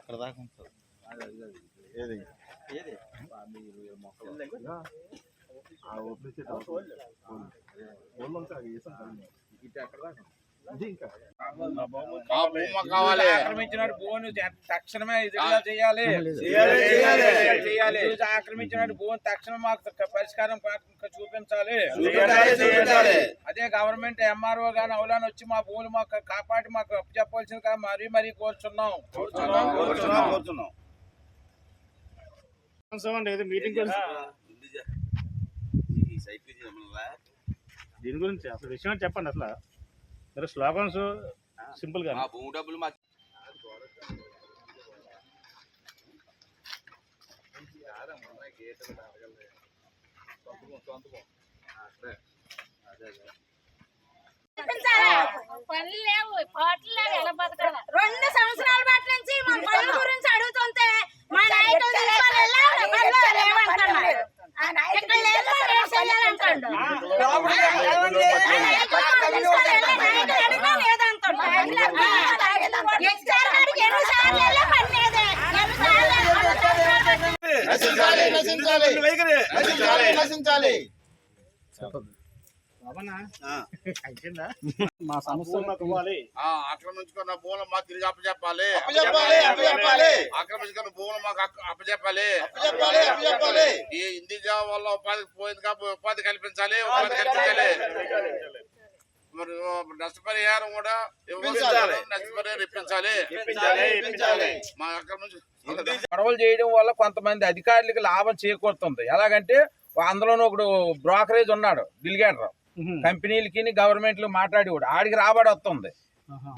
ఇక్కడ దాకా ఉంటుంది ఏది ఏది ఇది ఇంకా కావాలి. ఆక్రమించిన భూమిని తక్షణమే ఎదురుగా చేయాలి. చేయాలి, చేయాలి. చేయాలి. ఎదురు ఆక్రమించిన భూమిని తక్షణం మాకు పరిష్కారం చూపించాలి. అదే గవర్నమెంట్ ఎంఆర్ఓ గాని అవులాని వచ్చి మా భూములు మాకు కాపాడి మాకు అప్పు చెప్పవలసిందిగా మరీ మరీ కోరుచున్నాం. కూర్చున్నాం మీటింగ్ దీని గురించి అసలు విషయం చెప్పండి అసలు. మీరు స్లోగన్స్ సింపుల్గా మా భూమి డబ్బులు మా రెండు సంవత్సరాల బట్టి నుంచి మా పనుల గురించి అడుగుతుంటే మా నాయకులు లేదు, రేపు చెయ్యాలంటాడు. మా నాయకులు తీసుకొని వెళ్ళి నాయకులు అడిగినా లేదంటున్నాడు. ఇచ్చారు కాడికి ఎన్నిసార్లు వెళ్ళా పని లేదే. ఎన్నిసార్లు నశించాలి మా ఆక్రమించుకున్న భూములు మాకు తిరిగి అప్పచెప్పాలి. ఆక్రమించుకున్న భూములు మాకు అప్పచెప్పాలి. ఈ హిందీ జాబ్ వల్ల ఉపాధి పోయింది కాబట్టి ఉపాధి కల్పించాలి ఉపాధి కల్పించాలి. మరి నష్టపరిహారం కూడా ఇవ్వాలి నష్టపరిహారం ఇప్పించాలి. మా ఆక్రమించు గొడవలు చేయడం వల్ల కొంతమంది అధికారులకు లాభం చేకూరుతుంది. ఎలాగంటే అందులోనూ ఒకడు బ్రోకరేజ్ ఉన్నాడు బిల్గేటర్ కంపెనీలకి గవర్నమెంట్లు మాట్లాడి కూడా ఆడికి రాబడి వస్తుంది.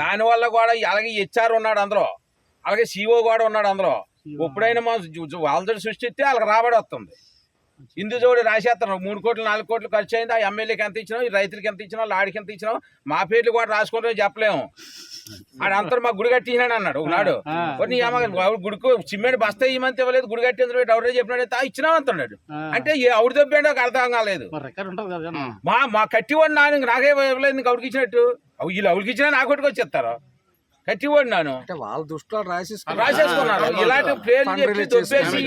దాని వల్ల కూడా అలాగే హెచ్ఆర్ ఉన్నాడు అందులో. అలాగే సిఓ కూడా ఉన్నాడు అందులో. ఎప్పుడైనా మా వాళ్ళతో సృష్టిస్తే వాళ్ళకి రాబడి వస్తుంది. ఇందు జోడి రాసేస్తాను మూడు కోట్లు నాలుగు కోట్లు ఖర్చు అయింది ఆ ఎమ్మెల్యేకి ఎంత ఇచ్చినాం ఈ రైతులకి ఎంత ఇచ్చినాం లాడికి ఎంత ఇచ్చినాం మా పేర్లు కూడా రాసుకుంటాం చెప్పలేము. ఆడంతా మా గుడి కట్టించినాడు అన్నాడు ఒకనాడు. కొన్ని గుడికి సిమెంట్ బస్తా ఇవ్వమంత ఇవ్వలేదు గుడి కట్టింది ఎవరైనా చెప్పినాడు "ఆ, ఇచ్చినాం అంటున్నాడు. అంటే ఏ అవుడు దెబ్బేంటో నాకు అర్థం కాలేదు. మా మా కట్టివాడు నాకే ఇవ్వలేదు నీకు అవుడికి ఇచ్చినట్టు? వీళ్ళు అవుడికి ఇచ్చినా నాకు వచ్చేస్తారు కట్టివాడు నాను. అంటే వాళ్ళ దృష్టిలో రాసి రాసేసుకున్నారు ఇలాంటి పేర్లు చెప్పి దొబ్బేసి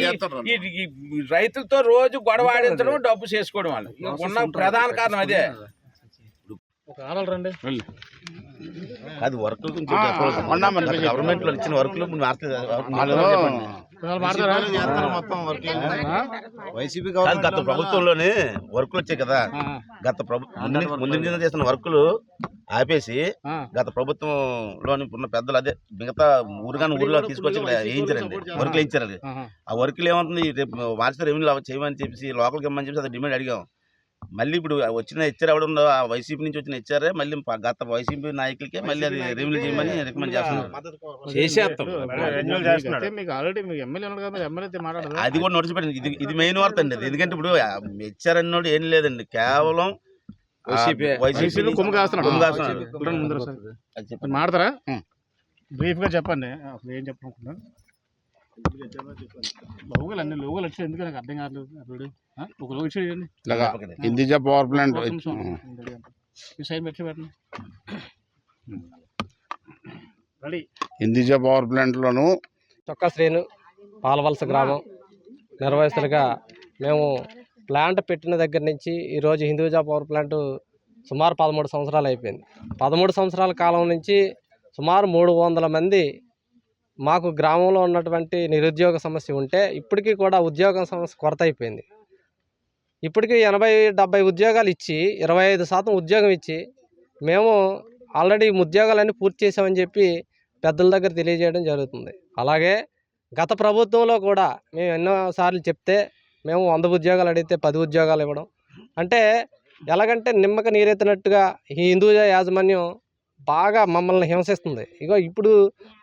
రైతులతో రోజు గొడవ ఆడించడం డబ్బు చేసుకోవడం వాళ్ళు. ఉన్న ప్రధాన కారణం అదే. ఒక ఆరాలు రండి. అది వర్క్ గవర్నమెంట్లో ఇచ్చిన వర్క్లు వాళ్ళు మాట్లాడతారా మొత్తం వర్క్ ఆ? వైసీపీ గత ప్రభుత్వంలోనే వర్కులు వచ్చాయి కదా. గత ప్రభు ముందు ముందు చేసిన వర్కులు ఆపేసి. గత ప్రభుత్వంలోని ఉన్న పెద్దలు అదే మిగతా ఊరుగాని ఊర్లో తీసుకొచ్చి ఇక్కడ వేయించారండి. వర్కులు వేయించారు ఆహా. ఆ వర్కులు ఏమవుతుంది? రేపు మార్చి రెవెన్యూ చేయమని చెప్పేసి లోకల్కి ఇమ్మని చెప్పేసి అది డిమాండ్ అడిగాం. మళ్ళీ ఇప్పుడు వచ్చిన హెచ్చర్ ఎవడ ఉందో ఆ వైసీపీ నుంచి వచ్చిన హెచ్చారే మళ్ళీ గత వైసీపీ నాయకులకే మళ్ళీ అది రెవెన్యూ చేయమని రికమెండ్ చేస్తున్నారు. చేసేస్తాం. అయితే మీకు ఆల్రెడీ మీకు ఎమ్మెల్యే ఉన్నాడు కదా ఎమ్మెల్యే మాట్లాడదు? అది కూడా నోటీస్ పెట్టింది ఇది ఇది మెయిన్ వార్త అండి. అది. ఎందుకంటే ఇప్పుడు హెచ్ఆర్ అన్నోడు ఏం లేదండి. కేవలం వైసీపీ. మాడతారా. బ్రీఫ్గా చెప్పండి. అసలు ఏం చెప్పనుకుంటున్నారు లోగలు అన్ని లోగలు వచ్చి ఎందుకు నాకు అర్థం? ఒక లోగో చేయండి. ఇందిజా పవర్ ప్లాంట్. ఈ పెట్టి పెట్టండి. రెడీ. ఇందిజా పవర్ ప్లాంట్లోను చొక్కా శ్రేణు పాలవలస గ్రామం. నిర్వహిస్తులుగా మేము ప్లాంట్ పెట్టిన దగ్గర నుంచి ఈరోజు హిందూజా పవర్ ప్లాంట్ సుమారు పదమూడు సంవత్సరాలు అయిపోయింది. పదమూడు సంవత్సరాల కాలం నుంచి సుమారు మూడు వందల మంది మాకు గ్రామంలో ఉన్నటువంటి నిరుద్యోగ సమస్య ఉంటే ఇప్పటికీ కూడా ఉద్యోగ సమస్య కొరత అయిపోయింది. ఇప్పటికీ ఎనభై డెబ్బై ఉద్యోగాలు ఇచ్చి ఇరవై ఐదు శాతం ఉద్యోగం ఇచ్చి మేము ఆల్రెడీ ఉద్యోగాలన్నీ పూర్తి చేసామని చెప్పి పెద్దల దగ్గర తెలియజేయడం జరుగుతుంది. అలాగే గత ప్రభుత్వంలో కూడా మేము ఎన్నోసార్లు చెప్తే మేము వంద ఉద్యోగాలు అడిగితే పది ఉద్యోగాలు ఇవ్వడం. అంటే ఎలాగంటే నిమ్మక నీరెత్తినట్టుగా ఈ హిందూ యాజమాన్యం బాగా మమ్మల్ని హింసిస్తుంది. ఇగో ఇప్పుడు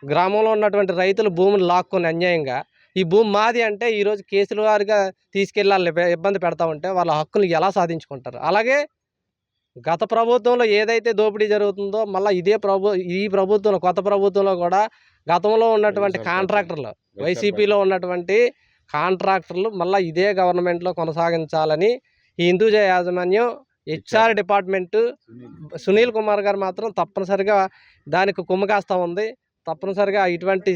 గ్రామంలో ఉన్నటువంటి రైతులు భూములు లాక్కొని అన్యాయంగా ఈ భూమి మాది అంటే ఈరోజు కేసుల వారిగా తీసుకెళ్ళి వాళ్ళు ఇబ్బంది పెడతా ఉంటే వాళ్ళ హక్కులు ఎలా సాధించుకుంటారు? అలాగే గత ప్రభుత్వంలో ఏదైతే దోపిడీ జరుగుతుందో మళ్ళీ ఇదే ప్రభు ఈ ప్రభుత్వంలో కొత్త ప్రభుత్వంలో కూడా గతంలో ఉన్నటువంటి కాంట్రాక్టర్లు వైసీపీలో ఉన్నటువంటి కాంట్రాక్టర్లు మళ్ళీ ఇదే గవర్నమెంట్లో కొనసాగించాలని ఈ హిందూజ యాజమాన్యం హెచ్ఆర్ డిపార్ట్మెంటు సునీల్. కుమార్ గారు మాత్రం తప్పనిసరిగా దానికి కుమ్మకాస్తా ఉంది. తప్పనిసరిగా ఇటువంటి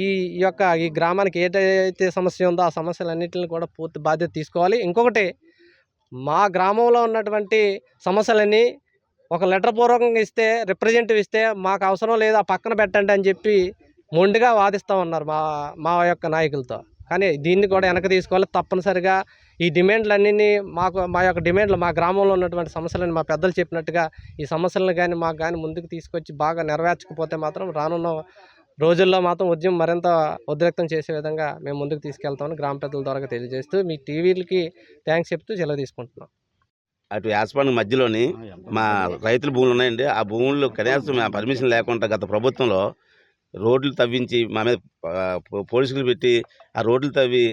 ఈ యొక్క ఈ గ్రామానికి ఏదైతే సమస్య ఉందో ఆ సమస్యలన్నింటిని కూడా పూర్తి బాధ్యత తీసుకోవాలి. ఇంకొకటి మా గ్రామంలో ఉన్నటువంటి సమస్యలన్నీ ఒక లెటర్ పూర్వకంగా ఇస్తే రిప్రజెంటేటివ్ ఇస్తే మాకు అవసరం లేదు ఆ పక్కన పెట్టండి అని చెప్పి మొండిగా వాదిస్తూ ఉన్నారు మా మా యొక్క నాయకులతో. కానీ దీన్ని కూడా వెనక తీసుకోవాలి. తప్పనిసరిగా ఈ డిమాండ్లన్నీ మాకు మా యొక్క డిమాండ్లు మా గ్రామంలో ఉన్నటువంటి సమస్యలను మా పెద్దలు చెప్పినట్టుగా ఈ సమస్యలను కానీ మాకు కానీ ముందుకు తీసుకొచ్చి బాగా నెరవేర్చకపోతే మాత్రం రానున్న రోజుల్లో మాత్రం ఉద్యమం మరింత ఉద్రిక్తం చేసే విధంగా మేము ముందుకు తీసుకెళ్తామని గ్రామ పెద్దల ద్వారా తెలియజేస్తూ మీ టీవీలకి థ్యాంక్స్ చెప్తూ సెలవు తీసుకుంటున్నాం. అటు యాసపాడు మధ్యలోని మా రైతుల భూములు ఉన్నాయండి. ఆ భూముల్లో కనీసం మా పర్మిషన్ లేకుండా గత ప్రభుత్వంలో రోడ్లు తవ్వించి మా మీద పోలీసులు పెట్టి ఆ రోడ్లు తవ్వి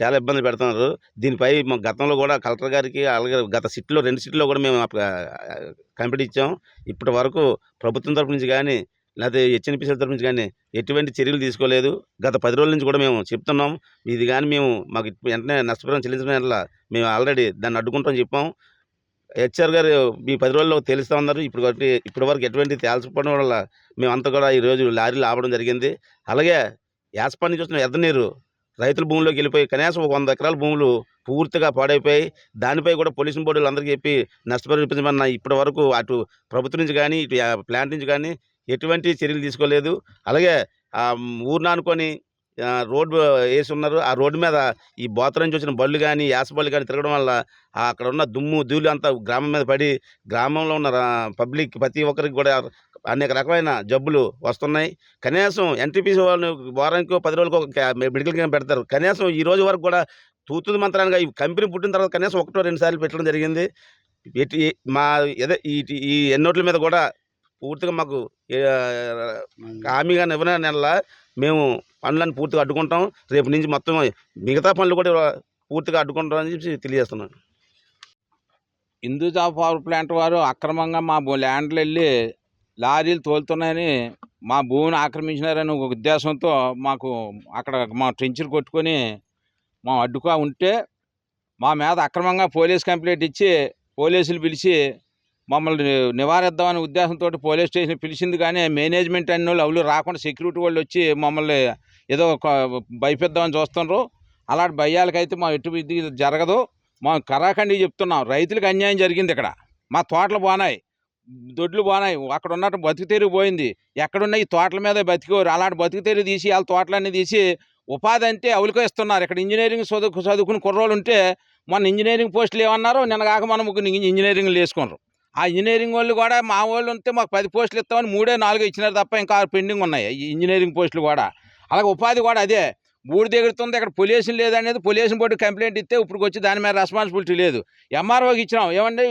చాలా ఇబ్బంది పెడుతున్నారు. దీనిపై మా గతంలో కూడా కలెక్టర్ గారికి అలాగే గత సిట్లో రెండు సిట్లో కూడా మేము కంప్లీట్ ఇచ్చాం. ఇప్పటి వరకు ప్రభుత్వం తరపు నుంచి కానీ లేకపోతే హెచ్ఎన్పిసి తరపు నుంచి కానీ ఎటువంటి చర్యలు తీసుకోలేదు. గత పది రోజుల నుంచి కూడా మేము చెప్తున్నాం. ఇది కానీ మేము మాకు వెంటనే నష్టపరిహారం చెల్లించడం వల్ల మేము ఆల్రెడీ దాన్ని అడ్డుకుంటామని చెప్పాం. హెచ్ఆర్ గారు మీ పది రోజుల్లో తెలుస్తూ ఉన్నారు. ఇప్పుడు ఇప్పటి వరకు ఎటువంటి తేల్చకపోవడం వల్ల మేమంతా కూడా ఈరోజు లారీలు ఆపడం జరిగింది. అలాగే యాసపాన్ని చూసిన ఎర్ర రైతుల భూముల్లోకి వెళ్ళిపోయి కనీసం ఒక వంద ఎకరాల భూములు పూర్తిగా పాడైపోయి దానిపై కూడా పోలీసు బోర్డులు అందరికీ చెప్పి నష్టపరిపించమన్న ఇప్పటి వరకు అటు ప్రభుత్వం నుంచి కానీ ఇటు ప్లాంట్ నుంచి కానీ ఎటువంటి చర్యలు తీసుకోలేదు. అలాగే ఆ ఊరిని అనుకొని రోడ్డు వేసి ఉన్నారు ఆ రోడ్డు మీద ఈ బోతల నుంచి వచ్చిన బళ్ళు కానీ యాస బళ్ళు కానీ తిరగడం వల్ల అక్కడ ఉన్న దుమ్ము ధూళి అంతా గ్రామం మీద పడి గ్రామంలో ఉన్న పబ్లిక్ ప్రతి ఒక్కరికి కూడా అనేక రకమైన జబ్బులు వస్తున్నాయి. కనీసం ఎన్టీపీసీ వాళ్ళు వారానికి పది రోజులకు మెడికల్ క్యాంప్ పెడతారు. కనీసం ఈ రోజు వరకు కూడా తూతుది మంత్రాలుగా ఈ కంపెనీ పుట్టిన తర్వాత కనీసం ఒకటో రెండు సార్లు పెట్టడం జరిగింది. మా ఏదో ఈ ఈ ఎన్నోట్ల మీద కూడా పూర్తిగా మాకు హామీగా ఇవ్వని నెల మేము పనులను పూర్తిగా అడ్డుకుంటాం. రేపు నుంచి మొత్తం మిగతా పనులు కూడా పూర్తిగా అడ్డుకుంటాం అని చెప్పి తెలియజేస్తున్నాను. హిందూజా పవర్ ప్లాంట్ వారు అక్రమంగా మా ల్యాండ్లు వెళ్ళి లారీలు తోలుతున్నాయని మా భూమిని ఆక్రమించినారని ఒక ఉద్దేశంతో మాకు అక్కడ మా ట్రెంచులు కొట్టుకొని మా అడ్డుగా ఉంటే మా మీద అక్రమంగా పోలీస్ కంప్లైంట్ ఇచ్చి పోలీసులు పిలిచి మమ్మల్ని నివారిద్దామనే ఉద్దేశంతో పోలీస్ స్టేషన్ పిలిచింది కానీ మేనేజ్మెంట్ అన్ని వాళ్ళు అవులు రాకుండా సెక్యూరిటీ వాళ్ళు వచ్చి మమ్మల్ని ఏదో ఒక భయపెద్దామని చూస్తున్నారు అలాంటి భయాలకైతే మా ఎటు ఇది జరగదు. మా కరాఖండి చెప్తున్నాం. రైతులకు అన్యాయం జరిగింది ఇక్కడ. మా తోటలు బాగున్నాయి. దొడ్లు బాగున్నాయి. అక్కడ ఉన్నట్టు బతుకు తెరుగు పోయింది. ఎక్కడున్న ఈ తోటల మీద బతికోరు అలాంటి బతుకు తీసి వాళ్ళ తోటలన్నీ తీసి ఉపాధి అంటే అవులుకో ఇస్తున్నారు. ఇక్కడ ఇంజనీరింగ్ చదువు చదువుకుని కుర్రోళ్ళు ఉంటే మన ఇంజనీరింగ్ పోస్టులు ఏమన్నారు? నిన్న కాక మనం ఇంజనీరింగ్లు వేసుకున్నారు. ఆ ఇంజనీరింగ్ వాళ్ళు కూడా మా వాళ్ళు ఉంటే మాకు పది పోస్టులు ఇస్తామని మూడే నాలుగు ఇచ్చినారు తప్ప ఇంకా ఆరు పెండింగ్ ఉన్నాయి. ఈ ఇంజనీరింగ్ పోస్టులు కూడా. అలాగే ఉపాధి కూడా అదే. బూడి దిగుతుంది ఇక్కడ పొల్యూషన్ లేదనేది పొల్యూషన్ బోర్డు కంప్లైంట్ ఇస్తే ఇప్పుడు వచ్చి దాని మీద రెస్పాన్సిబిలిటీ లేదు. ఎంఆర్ఓకి ఇచ్చినాం. ఏమండి?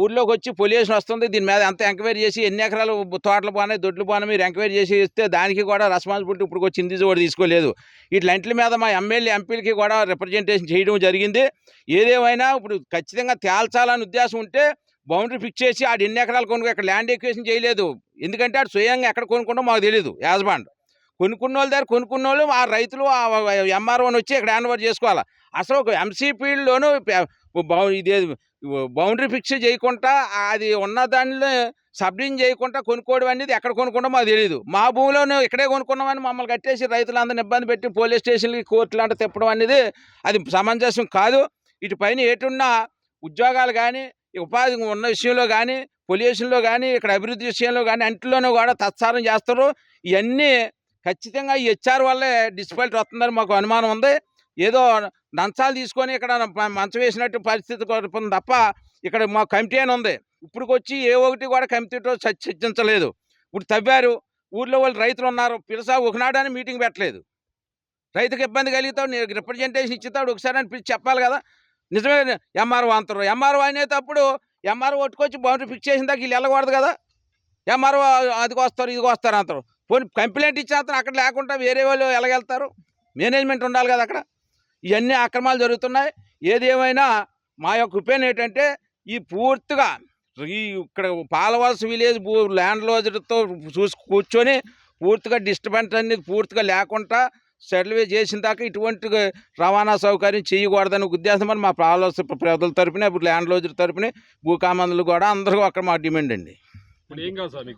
ఊర్లోకి వచ్చి పొల్యూషన్ వస్తుంది దీని మీద ఎంత ఎంక్వైరీ చేసి ఎన్ని ఎకరాలు తోటలు బాగున్నాయి దొడ్లు బాగున్నాయి మీరు ఎంక్వైరీ చేసి ఇస్తే దానికి కూడా రెస్పాన్సిబిలిటీ ఇప్పుడు వచ్చి ఇంది కూడా తీసుకోలేదు. ఇట్లంటి మీద మా ఎమ్మెల్యే ఎంపీలకి కూడా రిప్రజెంటేషన్ చేయడం జరిగింది. ఏదేమైనా ఇప్పుడు ఖచ్చితంగా తేల్చాలని ఉద్దేశం ఉంటే బౌండరీ ఫిక్స్ చేసి ఆడు ఎన్ని ఎకరాలు కొనుక్కో ఇక్కడ ల్యాండ్ ఎక్వేషన్ చేయలేదు. ఎందుకంటే ఆడు స్వయంగా ఎక్కడ కొనుక్కుంటో మాకు తెలియదు యాజమాండ్ కొనుక్కున్న వాళ్ళ దగ్గర కొనుక్కున్న వాళ్ళు ఆ రైతులు ఎంఆర్ఓని వచ్చి ఇక్కడ హ్యాండ్ ఓవర్ చేసుకోవాలి? అసలు ఒక ఎంసీపీలోను ఇది బౌండరీ ఫిక్స్ చేయకుండా అది ఉన్న దానిలో సబ్డిన్ చేయకుండా కొనుక్కోవడం అనేది ఎక్కడ కొనుక్కుంటా మాకు తెలియదు మా భూమిలోనే ఇక్కడే కొనుక్కున్నామని మమ్మల్ని కట్టేసి రైతులందరిని ఇబ్బంది పెట్టి పోలీస్ స్టేషన్లకి కోర్టులు అంటే తిప్పడం అనేది అది సమంజసం కాదు. ఇటు పైన ఎటున్నా ఉద్యోగాలు కానీ ఉపాధి ఉన్న విషయంలో కానీ పొల్యూషన్లో కానీ ఇక్కడ అభివృద్ధి విషయంలో కానీ అంటిలోనూ కూడా తత్సారం చేస్తారు. ఇవన్నీ ఖచ్చితంగా ఈ హెచ్ఆర్ వల్లే డిస్పాలిటీ వస్తుందని మాకు అనుమానం ఉంది. ఏదో దంచాలు తీసుకొని ఇక్కడ మంచం వేసినట్టు పరిస్థితి కొడుతుంది తప్ప ఇక్కడ మా కమిటీ అని ఉంది. ఇప్పుడుకొచ్చి ఏ ఒకటి కూడా కమిటీతో చర్చించలేదు. ఇప్పుడు తవ్వారు. ఊర్లో వాళ్ళు రైతులు ఉన్నారు. పిలసా ఒకనాడని మీటింగ్ పెట్టలేదు. రైతుకు ఇబ్బంది కలిగితే రిప్రజెంటేషన్ ఇచ్చుతాడు ఒకసారి అని పిలిచి చెప్పాలి కదా. నిజమే ఎంఆర్ఓ అంటారు ఎంఆర్ఓ అనేటప్పుడు ఎంఆర్ఓ కొట్టుకొచ్చి బౌండరీ ఫిక్స్ చేసిన దాకా వీళ్ళు వెళ్ళకూడదు కదా? ఎంఆర్ఓ అదికి వస్తారు ఇదికి వస్తారు అంటారు. పోనీ కంప్లైంట్ ఇచ్చిన అతను అక్కడ లేకుండా వేరే వాళ్ళు ఎలాగెళ్తారు? మేనేజ్మెంట్ ఉండాలి కదా అక్కడ? ఇవన్నీ అక్రమాలు జరుగుతున్నాయి. ఏదేమైనా మా యొక్క ఒపీనియన్ ఏంటంటే ఈ పూర్తిగా ఈ ఇక్కడ పాలవలస విలేజ్ ల్యాండ్ లోజర్తో చూసి కూర్చొని పూర్తిగా డిస్టర్బెన్స్ అనేది పూర్తిగా లేకుండా సర్వే చేసిన దాకా ఇటువంటి రవాణా సౌకర్యం చేయకూడదని ఉద్దేశం అని మా పాలవలస ప్రజల తరపున ఇప్పుడు ల్యాండ్ లోజర్ తరపున భూకామందులు కూడా అందరూ అక్కడ మా డిమాండ్ అండి. ఇప్పుడు ఏం కావాలి సార్ మీకు?